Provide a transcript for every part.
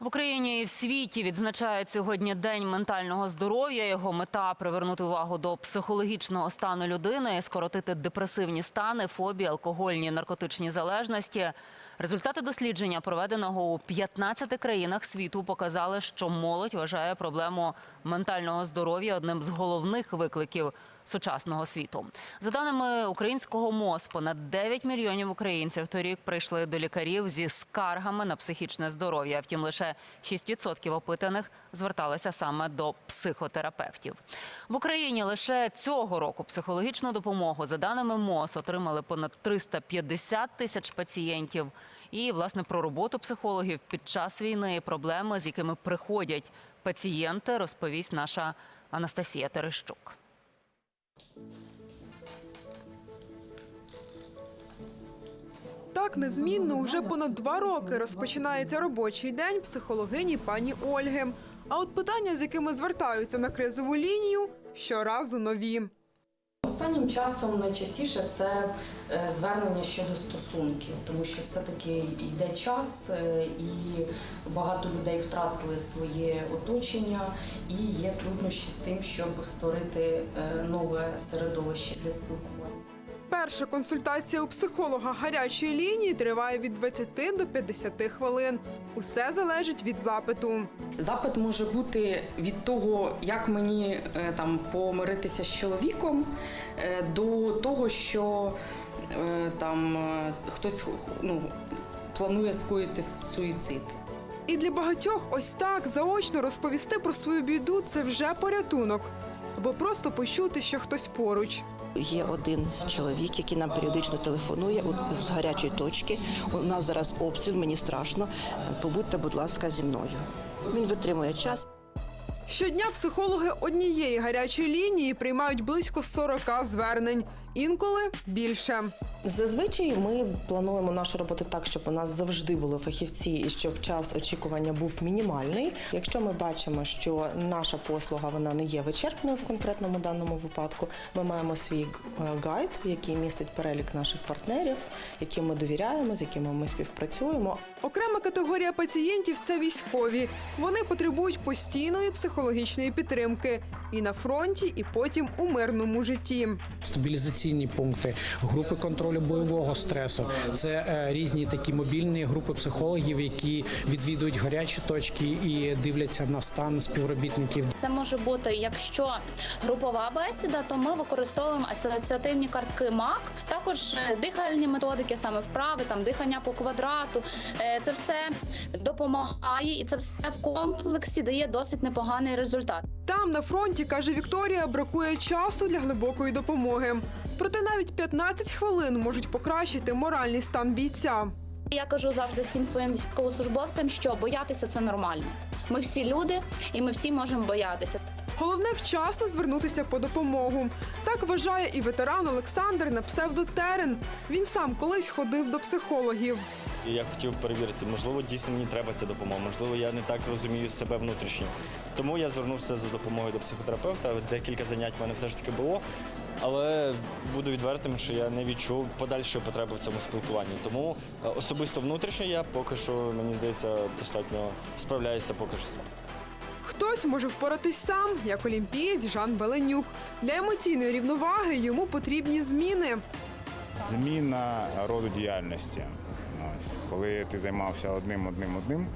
В Україні і в світі відзначають сьогодні День ментального здоров'я. Його мета привернути увагу до психологічного стану людини, скоротити депресивні стани, фобії, алкогольні, наркотичні залежності. Результати дослідження, проведеного у 15 країнах світу, показали, що молодь вважає проблему ментального здоров'я одним з головних викликів сучасного світу. За даними українського МОЗ, понад 9 мільйонів українців торік прийшли до лікарів зі скаргами на психічне здоров'я. Втім, лише 6% опитаних зверталися саме до психотерапевтів. В Україні лише цього року психологічну допомогу, за даними МОЗ, отримали понад 350 тисяч пацієнтів. І власне про роботу психологів під час війни і проблеми, з якими приходять пацієнти, розповість наша Анастасія Терещук. Так незмінно уже понад два роки розпочинається робочий день психологині пані Ольги. А от питання, з якими звертаються на кризову лінію, щоразу нові. Останнім часом найчастіше це е, звернення щодо стосунків, тому що все-таки йде час, е, і багато людей втратили своє оточення, і є труднощі з тим, щоб створити е, нове середовище для спілкування. Перша консультація у психолога гарячої лінії триває від 20 до 50 хвилин. Усе залежить від запиту. Запит може бути від того, як мені е, там помиритися з чоловіком, е, до того, що е, там хтось ну, планує скоїти суїцид. І для багатьох ось так заочно розповісти про свою біду це вже порятунок. Або просто почути, що хтось поруч. Є один чоловік, який нам періодично телефонує з гарячої точки. У нас зараз обстріл, мені страшно. Побудьте, будь ласка, зі мною. Він витримує час. Щодня психологи однієї гарячої лінії приймають близько 40 звернень, інколи більше. Зазвичай ми плануємо нашу роботу так, щоб у нас завжди були фахівці і щоб час очікування був мінімальний. Якщо ми бачимо, що наша послуга вона не є вичерпною в конкретному даному випадку, ми маємо свій е, гайд, який містить перелік наших партнерів, яким ми довіряємо, з якими ми співпрацюємо. Окрема категорія пацієнтів це військові. Вони потребують постійної психологічної підтримки і на фронті, і потім у мирному житті. Стабілізаційні пункти, групи контролю бойового стресу. Це е, різні такі мобільні групи психологів, які відвідують гарячі точки і дивляться на стан співробітників. Це може бути, якщо групова бесіда, то ми використовуємо асоціативні картки МАК, також е, дихальні методики, саме вправи, там дихання по квадрату. Е, Це все допомагає, і це все в комплексі дає досить непоганий результат. Там на фронті, каже Вікторія, бракує часу для глибокої допомоги. Проте навіть 15 хвилин можуть покращити моральний стан бійця. Я кажу завжди всім своїм військовослужбовцям, що боятися це нормально. Ми всі люди, і ми всі можемо боятися. Головне вчасно звернутися по допомогу. Так вважає і ветеран Олександр на псевдотерен. Він сам колись ходив до психологів. І я хотів перевірити, можливо, дійсно мені треба ця допомога, можливо, я не так розумію себе внутрішньо. Тому я звернувся за допомогою до психотерапевта. Декілька занять в мене все ж таки було. Але буду відвертим, що я не відчув подальшої потреби в цьому спілкуванні. Тому е, особисто внутрішньо я поки що, мені здається, достатньо справляюся поки що сам. Хтось може впоратись сам, як олімпієць Жан Беленюк. Для емоційної рівноваги йому потрібні зміни. Зміна роду діяльності. Ось, коли ти займався одним, одним, одним,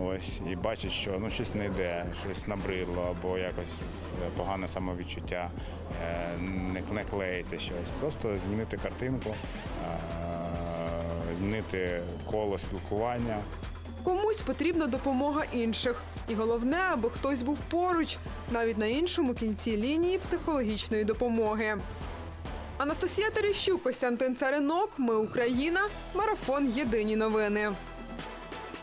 ось, і бачиш, що ну, щось не йде, щось набридло, або якось погане самовідчуття, е, не, не клеїться щось. Просто змінити картинку, е, змінити коло спілкування. Комусь потрібна допомога інших. І головне, аби хтось був поруч, навіть на іншому кінці лінії психологічної допомоги. Анастасія Терещук, Костянтин Царинок. Ми Україна. Марафон Єдині новини.